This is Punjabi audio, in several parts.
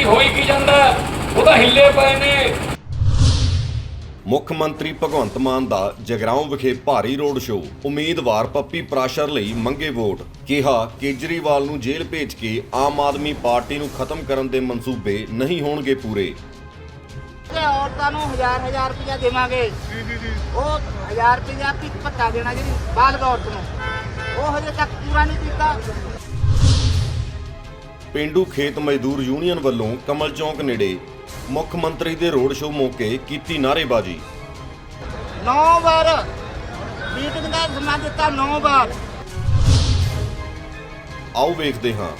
ਕੀ ਹੋਈ ਕੀ ਜਾਂਦਾ? ਉਹਦਾ ਹਿੱਲੇ ਪਏ ਨੇ। ਮੁੱਖ ਮੰਤਰੀ ਭਗਵੰਤ ਮਾਨ ਦਾ ਜਗਰਾਉਂ ਵਿਖੇ ਭਾਰੀ ਰੋਡ ਸ਼ੋਅ। ਉਮੀਦਵਾਰ ਪੱਪੀ ਪ੍ਰਾਸ਼ਰ ਲਈ ਮੰਗੇ ਵੋਟ। ਕਿਹਾ ਕੇਜਰੀਵਾਲ ਨੂੰ ਜੇਲ੍ਹ ਭੇਜ ਕੇ ਆਮ ਆਦਮੀ ਪਾਰਟੀ ਨੂੰ ਖਤਮ ਕਰਨ ਦੇ ਮਨਸੂਬੇ ਨਹੀਂ ਹੋਣਗੇ ਪੂਰੇ। ਤੇ ਔਰਤਾਂ ਨੂੰ ਹਜ਼ਾਰ ਹਜ਼ਾਰ ਰੁਪਇਆ ਦੇਵਾਂਗੇ ਜੀ ਜੀ ਜੀ ਉਹ ਹਜ਼ਾਰ ਰੁਪਇਆ ਪਿੱਕ ਪੱਤਾ ਦੇਣਾ ਜਿਹੜੀ ਬਾਲਗ ਔਰਤ ਨੂੰ। ਉਹ ਹਜੇ ਤੱਕ ਪੂਰਾ ਨਹੀਂ ਕੀਤਾ। ਪਿੰਡੂ ਖੇਤ ਮਜ਼ਦੂਰ ਯੂਨੀਅਨ ਵੱਲੋਂ ਕਮਲ ਚੌਂਕ ਨੇੜੇ ਮੁੱਖ ਮੰਤਰੀ ਦੇ ਰੋਡ ਸ਼ੋਅ ਮੌਕੇ ਕੀਤੀ ਨਾਅਰੇਬਾਜ਼ੀ। ਨੌ ਵਾਰ ਮੀਟਿੰਗ ਦਾ ਸਮਾਂ ਦਿੱਤਾ ਨੌ ਵਾਰ। ਆਓ ਵੇਖਦੇ ਹਾਂ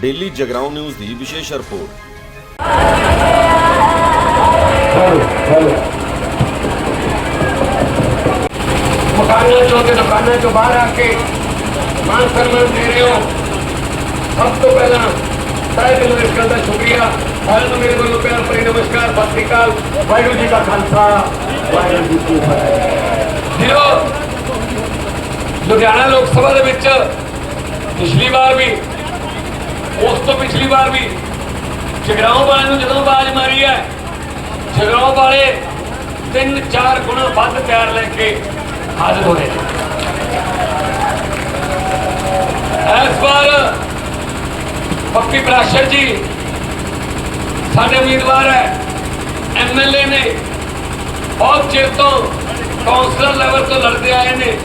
ਡੇਲੀ ਜਗਰਾਉਂ ਨਿਊਜ਼ ਦੀ ਵਿਸ਼ੇਸ਼ ਰਿਪੋਰਟ। ਮਕਾਨਾਂ ਚੋਂ ਤੇ ਦੁਕਾਨਾਂ ਚੋਂ ਬਾਹਰ ਆ ਕੇ ਮਾਨ ਸਨਮਾਨ ਦੇ ਰਹੇ ਹੋ। ਸਭ ਤੋਂ ਪਹਿਲਾਂ ਤਹਿ ਦਿਲੋਂ ਇਸ ਗੱਲ ਦਾ ਸ਼ੁਕਰੀਆ। ਸਾਰਿਆਂ ਨੂੰ ਮੇਰੇ ਵੱਲੋਂ ਪਿਆਰ ਭਰੀ ਨਮਸਕਾਰ, ਸਤਿ ਸ੍ਰੀ ਅਕਾਲ। ਵਾਹਿਗੁਰੂ ਜੀ ਕਾ ਖਾਲਸਾ, ਵਾਹਿਗੁਰੂ ਜੀ ਕੀ ਫਤਿਹ। ਜਿਓ ਲੁਧਿਆਣਾ ਲੋਕ ਸਭਾ ਦੇ ਵਿੱਚ ਪਿਛਲੀ ਵਾਰ ਵੀ, ਉਸ ਤੋਂ ਪਿਛਲੀ ਵਾਰ ਵੀ ਜਗਰਾਉਂ ਵਾਲਿਆਂ ਨੂੰ ਜਦੋਂ ਆਵਾਜ਼ ਮਾਰੀ ਹੈ, ਜਗਰਾਉਂ ਵਾਲੇ ਤਿੰਨ ਚਾਰ ਗੁਣਾ ਵੱਧ ਪਿਆਰ ਲੈ ਕੇ ਹਾਜ਼ਰ ਹੋਏ ਇਸ ਵਾਰ ਪੱਪੀ ਪ੍ਰਾਸ਼ਰ ਜੀ, ਸਾਡੇ ਉਮੀਦਵਾਰ ਹੈ ਐਮਐਲਏ ਨੇ। ਬਹੁਤ ਚਿਰ ਤੋਂ ਕੌਂਸਲਰ ਲੈਵਲ ਤੋਂ ਲੜਦੇ ਆਏ ਨੇ।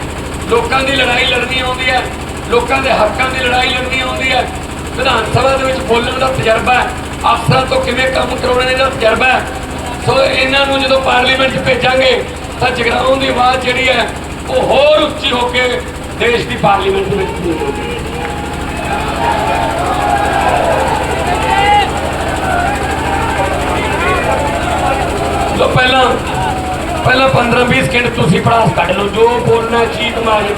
ਲੋਕਾਂ ਦੀ ਲੜਾਈ ਲੜਨੀ ਆਉਂਦੀ ਹੈ, ਲੋਕਾਂ ਦੇ ਹੱਕਾਂ ਦੀ ਲੜਾਈ ਲੜਨੀ ਆਉਂਦੀ ਹੈ। ਵਿਧਾਨ ਸਭਾ ਦੇ ਵਿੱਚ ਬੋਲਣ ਦਾ ਤਜਰਬਾ ਹੈ, ਅਫਸਰਾਂ ਤੋਂ ਕਿਵੇਂ ਕੰਮ ਕਰਾਉਣੇ ਦਾ ਤਜਰਬਾ ਹੈ। ਸੋ ਇਹਨਾਂ ਨੂੰ ਜਦੋਂ ਪਾਰਲੀਮੈਂਟ 'ਚ ਭੇਜਾਂਗੇ, ਤਾਂ ਜਗਰਾਉਂ ਦੀ ਆਵਾਜ਼ ਜਿਹੜੀ ਹੈ, ਉਹ ਹੋਰ ਉੱਚੀ ਹੋ ਕੇ ਦੇਸ਼ ਦੀ ਪਾਰਲੀਮੈਂਟ ਵਿੱਚ ਗੂੰਜੇਗੀ ਲੋ ਪਹਿਲਾਂ ਪਹਿਲਾਂ 15 20 ਸਕਿੰਟ ਤੁਸੀਂ ਪੜਾਸ ਕੱਢ ਲਓ, ਜੋ ਬੋਲਣਾ ਚੀਤ ਮਾਰੇ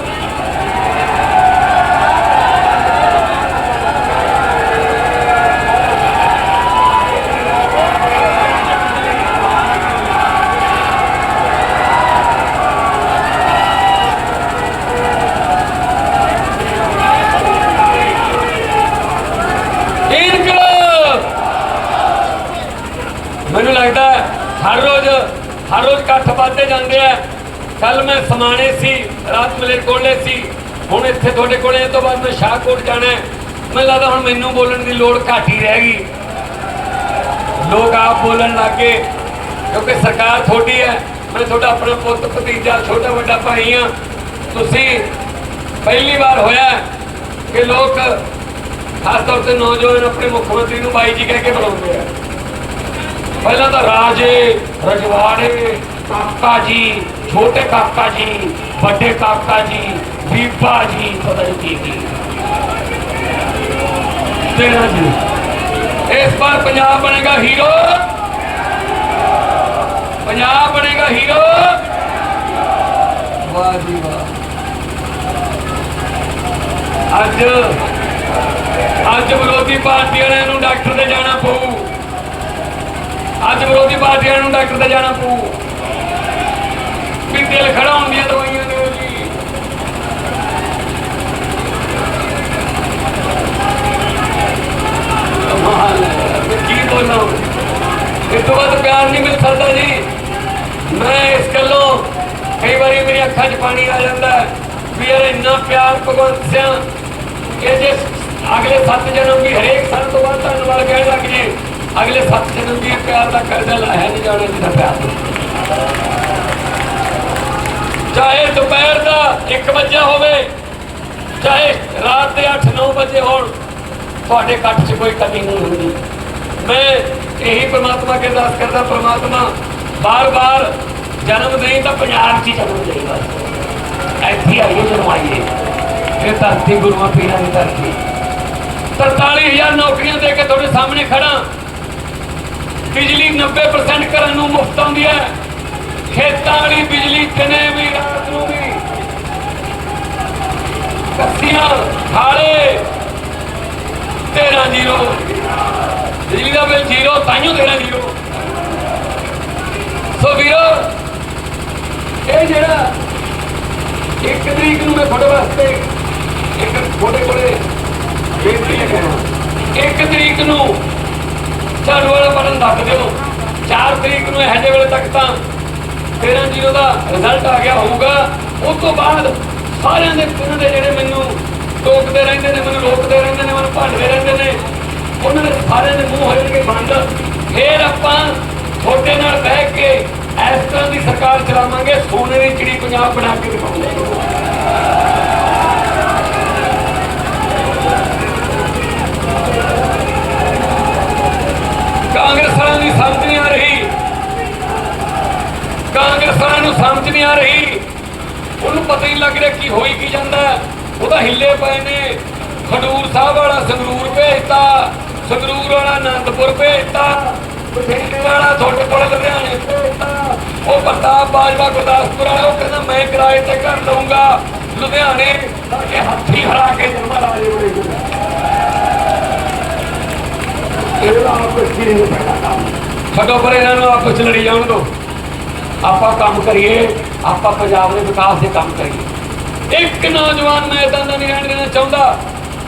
ਮੈਨੂੰ ਲੱਗਦਾ ਹਰ ਰੋਜ਼ ਹਰ ਰੋਜ਼ ਇਕੱਠ ਵੱਧਦੇ ਜਾਂਦੇ ਆ। ਕੱਲ ਮੈਂ ਸਮਾਣੇ ਸੀ, ਰਾਤ ਮਲੇਰਕੋਟਲੇ ਸੀ। ਹੁਣ ਇੱਥੇ ਤੁਹਾਡੇ ਕੋਲੇ ਇਹ ਤੋਂ ਬਾਅਦ ਮੈਂ ਸ਼ਾਹਕੋਟ ਜਾਣਾ ਮੈਨੂੰ ਲੱਗਦਾ ਹੁਣ ਮੈਨੂੰ ਬੋਲਣ ਦੀ ਲੋੜ ਘੱਟ ਹੀ ਰਹਿ ਗਈ। ਲੋਕ ਆਪ ਬੋਲਣ ਲੱਗੇ ਕਿਉਂਕਿ ਸਰਕਾਰ ਤੁਹਾਡੀ ਹੈ। ਮੈਂ ਤੁਹਾਡਾ ਆਪਣਾ ਪੁੱਤ, ਭਤੀਜਾ, ਛੋਟਾ ਵੱਡਾ ਭਾਈ ਆ ਤੁਸੀਂ ਪਹਿਲੀ ਵਾਰ ਹੋਇਆ ਕਿ ਲੋਕ ਖਾਸ ਤੌਰ ਤੇ ਨੌਜਵਾਨ ਆਪਣੇ ਮੁੱਖ ਮੰਤਰੀ ਨੂੰ ਬਾਈ ਜੀ ਕਹਿ ਕੇ ਬੁਲਾਉਂਦੇ ਆ। ਪਹਿਲਾਂ ਤਾਂ ਰਾਜੇ ਰਜਵਾੜੇ, ਕਾਕਾ ਜੀ, ਛੋਟੇ ਕਾਕਾ ਜੀ, ਵੱਡੇ ਕਾਕਾ ਜੀ, ਬੀਬਾ ਜੀ, ਪਤਾ ਨਹੀਂ ਕੀ ਕੀ। ਤੇਰਾ ਜੀ ਇਸ ਵਾਰ ਪੰਜਾਬ ਬਣੇਗਾ ਹੀਰੋ। ਪੰਜਾਬ ਬਣੇਗਾ ਹੀਰੋ। ਵਾਹ ਜੀ ਵਾਹ। ਅੱਜ ਅੱਜ ਵਿਰੋਧੀ ਪਾਰਟੀਆਂ ਨੇ ਇਹਨੂੰ ਡਾਕਟਰ ਤੇ ਜਾਣਾ ਪਊ। ਅੱਜ ਵਿਰੋਧੀ ਪਾਰਟੀਆਂ ਨੂੰ ਡਾਕਟਰ ਤੇ ਜਾਣਾ ਪਊ। ਵੀ ਦਿਲ ਖੜਾ ਹੁੰਦੀਆਂ ਦਵਾਈਆਂ ਦਿਓ ਜੀ ਕਮਾਲ ਹੈ। ਕੀ ਬੋਲਾਂ? ਇਹ ਤੋਂ ਬਾਅਦ ਪਿਆਰ ਨਹੀਂ ਮਿਲ ਸਕਦਾ ਜੀ। ਮੈਂ ਇਸ ਗੱਲੋਂ ਕਈ ਵਾਰੀ ਮੇਰੀ ਅੱਖਾਂ 'ਚ ਪਾਣੀ ਆ ਜਾਂਦਾ ਵੀ ਯਾਰ ਇੰਨਾ ਪਿਆਰ ਭਗਵੰਤ ਸਿਆਂ ਇਹ ਜੇ ਅਗਲੇ ਸੱਤ ਜਨਮ ਵੀ ਹਰੇਕ ਸਾਲ ਤੋਂ ਬਾਅਦ ਧੰਨਵਾਦ ਕਹਿਣ ਲੱਗ ਜੇ ਅਗਲੇ ਸੱਤ ਜਨਮ ਵੀ ਪਿਆਰ ਦਾ ਕਰਜ਼ਾ ਲਾਇਆ ਨਹੀਂ ਜਾਣਾ ਜਿਹਦਾ ਪਿਆਰ। ਚਾਹੇ ਦੁਪਹਿਰ ਦਾ 1 ਵਜੇ ਹੋਵੇ, ਚਾਹੇ ਰਾਤ ਦੇ 8-9 ਵਜੇ ਹੋਣ, ਤੁਹਾਡੇ ਇਕੱਠ 'ਚ ਕੋਈ ਕਮੀ ਨਹੀਂ ਹੁੰਦੀ। ਮੈਂ ਇਹੀ ਪ੍ਰਮਾਤਮਾ ਕੇ ਅਰਦਾਸ ਕਰਦਾ, ਪ੍ਰਮਾਤਮਾ, ਬਾਰ-ਬਾਰ ਜਨਮ ਦੇਈ ਤਾਂ ਪੰਜਾਬ 'ਚ ਹੀ ਜਨਮ ਦੇਈ ਬਸ। ਇੱਥੇ ਆਈਏ ਜਨਮ ਆਈਏ ਇਹ ਧਰਤੀ ਗੁਰੂਆਂ ਪੀਰਾਂ ਦੀ ਧਰਤੀ। 43000 ਨੌਕਰੀਆਂ ਦੇ ਕੇ ਤੁਹਾਡੇ ਸਾਹਮਣੇ ਖੜਾ ਬਿਜਲੀ 90% ਘਰਾਂ ਨੂੰ ਮੁਫਤ ਆਉਂਦੀ ਹੈ। ਖੇਤਾਂ ਵਾਲੀ ਬਿਜਲੀ ਦਿਨੇ ਵੀ, ਰਾਤ ਨੂੰ ਵੀ। ਕੱਸੀਆਂ ਖਾਲੇ 13 ਜ਼ੀਰੋ। ਬਿਜਲੀ ਦਾ ਬਿੱਲ ਜ਼ੀਰੋ ਤਾਈਓ 13 ਜ਼ੀਰੋ। ਸੋ ਵੀਰੋ, ਇਹ ਜਿਹੜਾ ਇੱਕ ਤਰੀਕ ਨੂੰ ਮੈਂ ਤੁਹਾਡੇ ਵਾਸਤੇ ਇੱਕ ਤੁਹਾਡੇ ਕੋਲੇ ਬੇਨਤੀ ਲੈ ਇੱਕ ਤਰੀਕ ਨੂੰ ਝਾੜੂ ਵਾਲਾ ਦਿਓ। 4 ਤਰੀਕ ਨੂੰ ਇਹੋ ਜਿਹੇ ਵੇਲੇ ਤੱਕ ਤਾਂ 13 ਜੀਰੋ ਦਾ ਰਿਜ਼ਲਟ ਆ ਗਿਆ ਹੋਊਗਾ। ਉਸ ਤੋਂ ਬਾਅਦ ਸਾਰਿਆਂ ਦੇ ਪਿੰਡ ਦੇ ਜਿਹੜੇ ਮੈਨੂੰ ਟੋਕਦੇ ਰਹਿੰਦੇ ਨੇ, ਮੈਨੂੰ ਰੋਕਦੇ ਰਹਿੰਦੇ ਨੇ, ਮੈਨੂੰ ਭੰਡਦੇ ਰਹਿੰਦੇ ਨੇ, ਉਹਨਾਂ ਦੇ ਸਾਰਿਆਂ ਦੇ ਮੂੰਹ ਹੋ ਜਾਣਗੇ ਬੰਦ। ਫੇਰ ਆਪਾਂ ਤੁਹਾਡੇ ਨਾਲ ਬਹਿ ਕੇ ਇਸ ਤਰ੍ਹਾਂ ਦੀ ਸਰਕਾਰ ਚਲਾਵਾਂਗੇ, ਸੋਨੇ ਦੀ ਚਿੜੀ ਪੰਜਾਬ ਬਣਾ ਕੇ ਦਿਖਾਉਂਦੇ ਕਾਂਗਰਸ ਵਾਲਿਆਂ ਦੀ ਸਮਝ ਨਹੀਂ ਆ ਰਹੀ ਕਾਂਗਰਸ ਵਾਲਿਆਂ ਨੂੰ ਸਮਝ ਨਹੀਂ ਆ ਰਹੀ ਉਹਨੂੰ ਪਤਾ ਹੀ ਨਹੀਂ ਲੱਗ ਰਿਹਾ ਕੀ ਹੋਈ ਕੀ ਜਾਂਦਾ? ਉਹਦਾ ਹਿੱਲੇ ਪਏ ਨੇ। ਖਡੂਰ ਸਾਹਿਬ ਵਾਲਾ ਸੰਗਰੂਰ ਭੇਜਤਾ। ਸੰਗਰੂਰ ਵਾਲਾ ਆਨੰਦਪੁਰ ਭੇਜਤਾ। ਬਠਿੰਡੇ ਵਾਲਾ ਤੁਹਾਡੇ ਕੋਲ ਲੁਧਿਆਣੇ ਭੇਜਤਾ। ਉਹ ਪ੍ਰਤਾਪ ਬਾਜਵਾ ਗੁਰਦਾਸਪੁਰ ਵਾਲਾ, ਉਹ ਕਹਿੰਦਾ, ਮੈਂ ਕਿਰਾਏ ਤੇ ਘਰ ਲਊਂਗਾ। ਲੁਧਿਆਣੇ ਇਹ ਹੱਥੀ ਹਰਾ ਕੇ ਜਮਾ ਲਾ ਦੇ ਬੜੇ ਇਹਦਾ ਆਪਸ ਕੀ ਨਹੀਂ ਪੈਣਾ ਛੱਡੋ ਪਰ, ਇਹਨਾਂ ਨੂੰ ਆਪਸ ਲੜੀ ਜਾਣ ਦੋ। ਆਪਾਂ ਕੰਮ ਕਰੀਏ, ਆਪਾਂ ਪੰਜਾਬ ਦੇ ਵਿਕਾਸ ਦੇ ਕੰਮ ਕਰੀਏ। ਇੱਕ ਨੌਜਵਾਨ ਮੈਂ ਇਦਾਂ ਦਾ ਨਹੀਂ ਰਹਿਣ ਦੇਣਾ ਚਾਹੁੰਦਾ,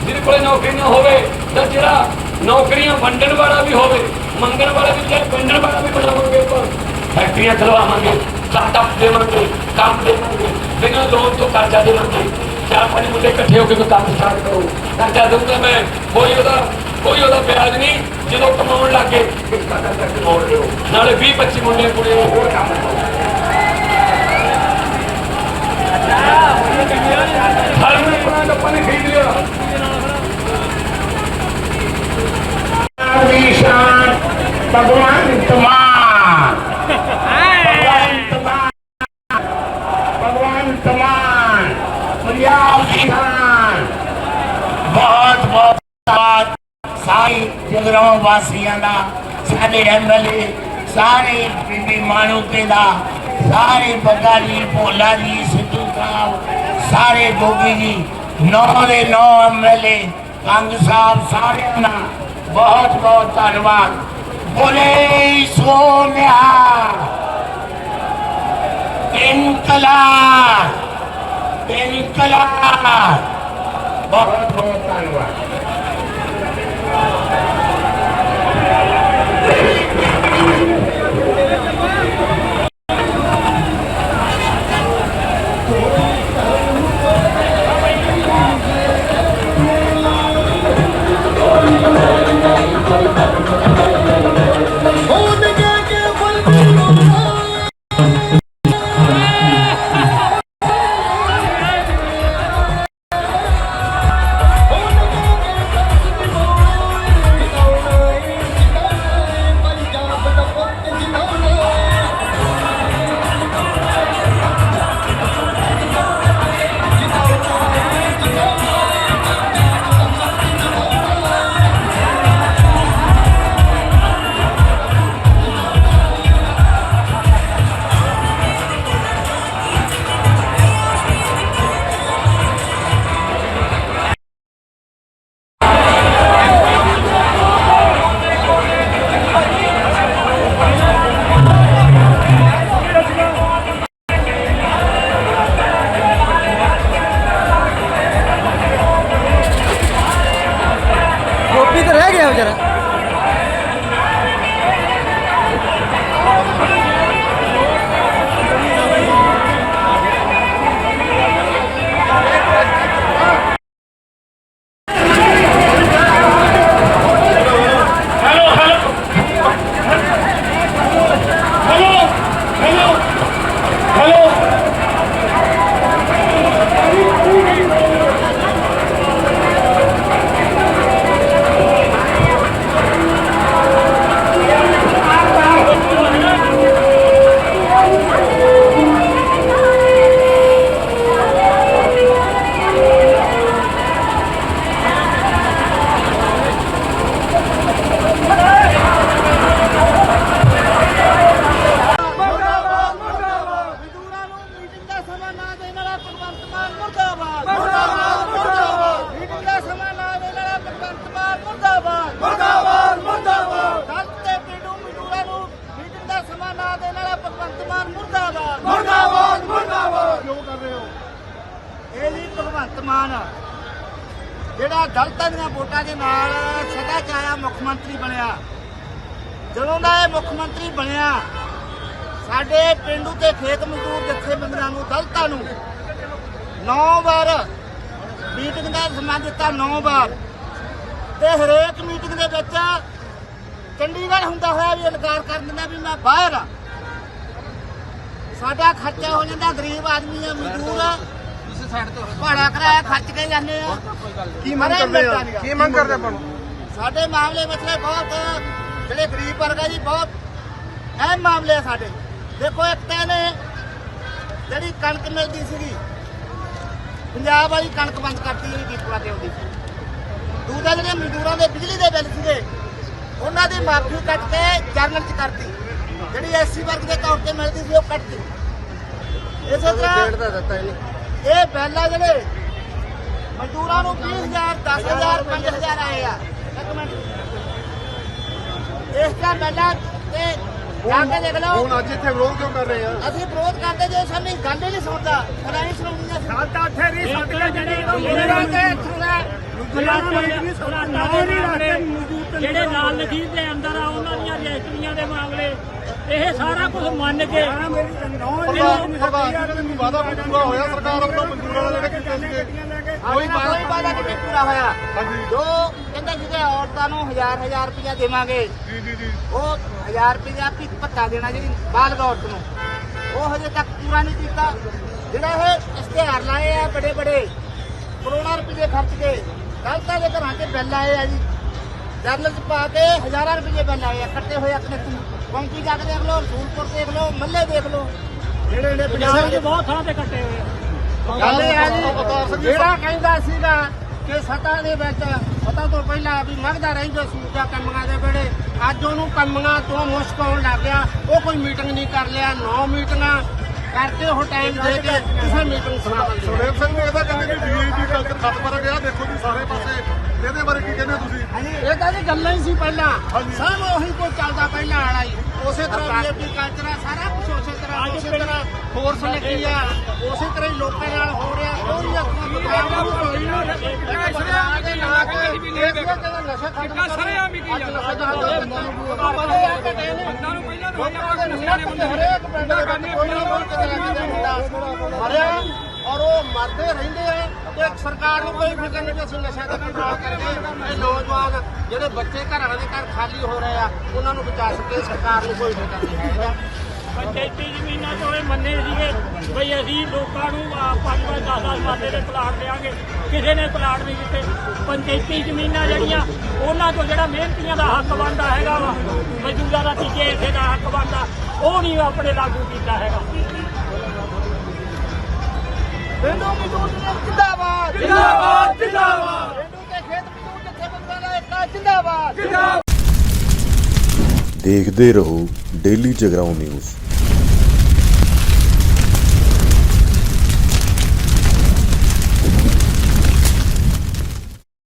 ਜਿਹਦੇ ਕੋਲੇ ਨੌਕਰੀ ਨਾ ਹੋਵੇ, ਤਾਂ ਜਿਹੜਾ ਨੌਕਰੀਆਂ ਵੰਡਣ ਵਾਲਾ ਵੀ ਹੋਵੇ, ਮੰਗਣ ਵਾਲਾ ਵੀ ਚਾਹੇ ਵੰਡਣ ਵਾਲਾ ਵੀ ਬਣਾਵਾਂਗੇ ਪਰ ਫੈਕਟਰੀਆਂ ਖਲਵਾਵਾਂਗੇ ਸਟਾਰਟਅਪ ਦੇਵਾਂਗੇ, ਕੰਮ ਦੇਵਾਂਗੇ, ਬਿਨਾਂ ਲੋਨ ਤੋਂ ਕਰਜ਼ਾ ਦੇਵਾਂਗੇ। ਚਾਰ ਪੰਜ ਮੁੰਡੇ ਇਕੱਠੇ ਹੋ ਕੇ ਕੋਈ ਕੰਮ ਸਟਾਰਟ ਕਰੋ। ਕਰਜ਼ਾ ਦਊਂਗਾ ਮੈਂ, ਕੋਈ ਉਹਦਾ ਕੋਈ ਉਹਦਾ ਵਿਆਜ ਨਹੀਂ, ਜਦੋਂ ਕਮਾਉਣ ਲੱਗੇ ਕਿਸ਼ਤਾਂ ਕਰ ਕਰਕੇ ਮੋੜ ਲਿਓ ਨਾਲੇ 20 25 ਮੁੰਡੇ ਕੁੜੀਆਂ ਹੋਰ ਕੰਮ ਕਰੋ ਹਰ ਨੂੰ ਪੁਰਾਣਾ ਡੱਪਾ ਨੇ ਖਰੀਦ ਲਿਆ ਆਪਣੀ ਸ਼ਾਨ ਭਗਵਾਨ ਤਮਾਨ ਭਗਵਾਨ ਤਮਾਨ ਭਗਵਾਨ ਤਮਾਨ ਪੰਜਾਬ ਦੀ ਸ਼ਾਨ ਬਹੁਤ ਬਹੁਤ ਧੰਨਵਾਦ ਸਾਰੇ ਜਗਰਾਉਂ ਵਾਸੀਆਂ ਦਾ ਸਾਡੇ ਐਮਐਲਏ ਸਾਰੇ ਬੀਬੀ ਮਾਨੂਕੇ ਦਾ ਸਾਰੇ ਬੱਗਾ ਜੀ ਭੋਲਾ ਜੀ ਸਿੱਧੂ ਸਾਹਿਬ ਸਾਰੇ ਗੋਗੀ ਜੀ, ਨੌ ਦੇ ਨੌ ਐਮਐਲਏ ਕੰਗ ਸਾਹਿਬ ਸਾਰਿਆਂ ਦਾ ਬਹੁਤ ਬਹੁਤ ਧੰਨਵਾਦ। ਬੋਲੇ ਸੋਨਿਆ ਇਨਕਲਾਬ ਇਨਕਲਾਬ। ਬਹੁਤ ਬਹੁਤ ਧੰਨਵਾਦ। ਗੋਪੀ ਮਾਨ ਜਿਹੜਾ ਦਲਤਾਂ ਦੀਆਂ ਵੋਟਾਂ ਦੇ ਨਾਲ ਸਦਾ ਚਾਇਆ ਮੁੱਖ ਮੰਤਰੀ ਬਣਿਆ। ਜਦੋਂ ਦਾ ਇਹ ਮੁੱਖ ਮੰਤਰੀ ਬਣਿਆ, ਸਾਡੇ ਪਿੰਡੂ ਤੇ ਖੇਤ ਮਜ਼ਦੂਰ ਜਥੇਬੰਦੀਆਂ ਨੂੰ, ਦਲਤਾਂ ਨੂੰ 9 ਵਾਰ ਮੀਟਿੰਗ ਦਾ ਸਮਾਂ ਦਿੱਤਾ 9 ਵਾਰ। ਤੇ ਹਰੇਕ ਮੀਟਿੰਗ ਦੇ ਵਿੱਚ ਚੰਡੀਗੜ੍ਹ ਹੁੰਦਾ ਹੋਇਆ ਵੀ ਇਨਕਾਰ ਕਰ ਦਿੰਦਾ ਵੀ ਮੈਂ ਬਾਹਰ ਆ। ਸਾਡਾ ਖਰਚਾ ਹੋ ਜਾਂਦਾ, ਗਰੀਬ ਆਦਮੀ ਆ, ਮਜ਼ਦੂਰ ਆ। ਭਾੜਾ ਕਰਾਇਆ ਖਰਚ ਕੇ ਜਾਂਦੇ ਆ। ਕੀ ਮੰਗ ਕਰਦੇ ਆ ਕੀ ਮੰਗ ਕਰਦੇ ਆਪਾਂ ਸਾਡੇ ਮਾਮਲੇ ਮਸਲੇ ਬਹੁਤ ਜਿਹੜੇ ਗਰੀਬ ਵਰਗਾ ਜੀ ਬਹੁਤ ਅਹਿਮ ਮਾਮਲੇ ਆ ਸਾਡੇ। ਦੇਖੋ ਇੱਕ ਤਾਂ ਨੇ ਜਿਹੜੀ ਕਣਕ ਮਿਲਦੀ ਸੀਗੀ ਪੰਜਾਬ ਵਾਲੀ ਕਣਕ ਬੰਦ ਕਰਤੀ ਜਿਹੜੀ ਡੀਪੂਆਂ ਤੇ ਆਉਂਦੀ ਸੀ। ਦੂਜਾ ਜਿਹੜੇ ਮਜ਼ਦੂਰਾਂ ਦੇ ਬਿਜਲੀ ਦੇ ਬਿੱਲ ਸੀਗੇ ਉਹਨਾਂ ਦੀ ਮਾਫੀ ਕੱਟ ਕੇ ਜਰਨਲ ਚ ਕਰਤੀ। ਜਿਹੜੀ ਐਸਸੀ ਵਰਗ ਦੇ ਤੌਰ ਤੇ ਮਿਲਦੀ ਸੀ ਉਹ ਕੱਟਤੀ ਇਸੇ ਤਰ੍ਹਾਂ ਇਹ ਬਿੱਲ ਆ ਜਿਹੜੇ ਮਜ਼ਦੂਰਾਂ ਨੂੰ 20000 10000 5000 ਆਏ ਆ। ਇੱਕ ਮਿੰਟ। ਇਸ ਦਾ ਬਿੱਲ ਆ ਤੇ ਜਾ ਕੇ ਦੇਖ ਲਓ। ਹੁਣ ਅੱਜ ਇੱਥੇ ਵਿਰੋਧ ਕਿਉਂ ਕਰ ਰਹੇ ਆ? ਅਸੀਂ ਵਿਰੋਧ ਕਰਦੇ ਜੇ ਸਾਨੂੰ ਗੱਲ ਹੀ ਨਹੀਂ ਸੁਣਦਾ। ਫਲਾਈ ਸੁਣਦੀ ਆ। ਗੱਲ ਤਾਂ ਉੱਥੇ ਨਹੀਂ ਜਿਹੜੇ ਜਿਹੜੇ ਨਾਲ ਲਖੀਰ ਦੇ ਅੰਦਰ ਆ ਉਹਨਾਂ ਦੀਆਂ ਰਜਿਸਟਰੀਆਂ ਦੇ ਮਾਮਲੇ ਇਹ ਸਾਰਾ ਕੁਝ ਮੰਨ ਕੇ ਪ੍ਰਧਾਨ ਜੀ ਵੀ ਵਾਅਦਾ ਪੂਰਾ ਹੋਇਆ ਸਰਕਾਰ ਵੱਲੋਂ ਮਜ਼ਦੂਰਾਂ ਦਾ ਜਿਹੜੇ ਕੀਤੇ ਸੀਗੇ ਕੋਈ ਕੋਈ ਵਾਦਾ ਨਹੀਂ ਪੂਰਾ ਹੋਇਆ। ਹਾਂਜੀ। ਜੋ ਕਹਿੰਦੇ ਸੀਗੇ ਔਰਤਾਂ ਨੂੰ ਹਜ਼ਾਰ ਹਜ਼ਾਰ ਰੁਪਇਆ ਦੇਵਾਂਗੇ। ਜੀ ਜੀ ਜੀ। ਉਹ ਹਜ਼ਾਰ ਰੁਪਇਆ ਵੀ ਭੱਤਾ ਦੇਣਾ ਜਿਹੜੀ ਬਾਲਗ ਔਰਤ ਨੂੰ। ਉਹ ਹਜੇ ਤੱਕ ਪੂਰਾ ਨਹੀਂ ਕੀਤਾ। ਜਿਹੜਾ ਇਹ ਇਸ਼ਤਿਹਾਰ ਲਾਏ ਆ ਬੜੇ ਬੜੇ ਕਰੋੜਾਂ ਰੁਪਏ ਖਰਚ ਕੇ ਦਲਤਾਂ ਦੇ ਘਰਾਂ 'ਚ ਬਿੱਲ ਆਏ ਆ ਜੀ ਜਰਨਲ 'ਚ ਪਾ ਕੇ ਹਜ਼ਾਰਾਂ ਰੁਪਏ ਬਿੱਲ ਆਏ ਆ। ਕੱਟੇ ਹੋਏ ਆਪਣੇ ਕੌਂਕੀ ਜਾ ਕੇ ਦੇਖ ਲਓ ਰਸੂਲਪੁਰ ਦੇਖ ਲਓ ਮੱਲੇ ਦੇਖ ਲਓ। ਜਿਹੜੇ ਜਿਹੜੇ ਪੰਜਾਬ ਪੰਜਾਬ 'ਚ ਬਹੁਤ ਥਾਂ ਤੇ ਕੱਟੇ ਹੋਏ ਆ। ਗੱਲ ਇਹ ਆ ਅਵਤਾਰ ਸਿੰਘ ਜੀ ਜੀ ਜਿਹੜਾ ਕਹਿੰਦਾ ਸੀਗਾ ਕਿ ਸਤਾ ਦੇ ਵਿੱਚ ਸਤਾ ਤੋਂ ਪਹਿਲਾਂ ਵੀ ਮੰਗਦਾ ਰਹਿੰਦਾ ਸੀ ਜਾਂ ਕੰਮਾਂ ਦੇ ਵੇੜੇ ਅੱਜ ਉਹਨੂੰ ਕੰਮਾਂ ਤੋਂ ਮੁਸ਼ਕ ਆਉਣ ਲੱਗ ਗਿਆ। ਉਹ ਕੋਈ ਮੀਟਿੰਗ ਨਹੀਂ ਕਰ ਲਿਆ ਨੌ ਮੀਟਿੰਗਾਂ ਕਰਕੇ ਉਹ ਟਾਈਮ ਦੇ ਕੇ ਕਿਸੇ ਮੀਟਿੰਗ ਸੁਣਾਵਾਂਗੇ ਸੁਖਦੇਵ ਸਿੰਘ ਨੇ ਇਹਦਾ ਕਹਿੰਦੇ ਕਿ ਵੀਆਈਪੀ ਕਲਚਰ ਖਤਮ ਕਰ ਗਿਆ ਦੇਖੋ ਜੀ ਸਾਰੇ ਪਾਸੇ। ਇਹਦੇ ਬਾਰੇ ਕੀ ਕਹਿੰਦੇ ਤੁਸੀਂ? ਇਹ ਤਾਂ ਜੀ ਗੱਲਾਂ ਹੀ ਸੀ ਪਹਿਲਾਂ। ਸਭ ਉਹੀ ਕੋਈ ਚੱਲਦਾ ਪਹਿਲਾਂ ਵਾਲਾ ਹੀ। ਉਸੇ ਤਰ੍ਹਾਂ ਵੀਆਈਪੀ ਕਲਚਰ ਆ ਸਾਰਾ ਕੁਝ ਉਸੇ ਤਰ੍ਹਾਂ ਉਸੇ ਤਰ੍ਹਾਂ ਫੋਰਸ ਲੱਗੀ ਆ ਉਸੇ ਤਰ੍ਹਾਂ ਹੀ ਲੋਕਾਂ ਨਾਲ ਹੋ ਰਿਹਾ ਕੋਈ ਹਰੇਕ ਪਿੰਡ ਦੇ ਵਿੱਚ ਕੋਈ ਨਾ ਕੋਈ ਕਿਤੇ ਨਾ ਕਿਤੇ ਮੁੰਡਾ ਮਰਦੇ ਰਹਿੰਦੇ ਆ ਤੇ ਸਰਕਾਰ ਨੂੰ ਕੋਈ ਫਿਕਰ ਨਹੀਂ ਕਿ ਅਸੀਂ ਨਸ਼ਾ ਦਾ ਕੰਟਰੋਲ ਕਰਕੇ ਇਹ ਨੌਜਵਾਨ ਜਿਹੜੇ ਬੱਚੇ ਘਰਾਂ ਦੇ ਘਰ ਖਾਲੀ ਹੋ ਰਹੇ ਆ, ਉਹਨਾਂ ਨੂੰ ਬਚਾ ਸਕੇ, ਸਰਕਾਰ ਨੂੰ ਕੋਈ ਫਿਕਰ ਨਹੀਂ ਹੈ। ਪੰਚਾਇਤੀ ਜ਼ਮੀਨਾਂ ਤੋਂ ਇਹ ਮੰਨੇ ਸੀਗੇ, ਬਈ ਅਸੀਂ ਲੋਕਾਂ ਨੂੰ 5-5 10-10 ਮਾਲੇ ਦੇ ਪਲਾਟ ਦੇਾਂਗੇ ਕਿਸੇ ਨੇ ਪਲਾਟ ਨਹੀਂ ਦਿੱਤੇ। ਪੰਚਾਇਤੀ ਜ਼ਮੀਨਾਂ ਜਿਹੜੀਆਂ, ਉਹਨਾਂ ਤੋਂ ਜਿਹੜਾ ਮਿਹਨਤੀਆਂ ਦਾ ਹੱਕ ਬਣਦਾ ਹੈਗਾ ਵਾ, ਮਜ਼ਦੂਰਾਂ ਦਾ ਤੀਜੇ ਹਿੱਸੇ ਦਾ ਹੱਕ ਬਣਦਾ, ਉਹ ਨਹੀਂ ਆਪਣੇ ਲਾਗੂ ਕੀਤਾ ਹੈਗਾ। ਪਿੰਡੂ ਮਜ਼ਦੂਰ ਜਿੰਦਾਬਾਦ। ਜਿੰਦਾਬਾਦ ਜਿੰਦਾਬਾਦ। ਪਿੰਡੂ ਤੇ ਖੇਤ ਮਜ਼ਦੂਰ ਜਥੇਬੰਦੀਆਂ ਦਾ ਏਕਾ ਜਿੰਦਾਬਾਦ। ਦੇਖਦੇ ਰਹੋ ਡੇਲੀ ਜਗਰਾਉਂ ਨਿਊਜ਼।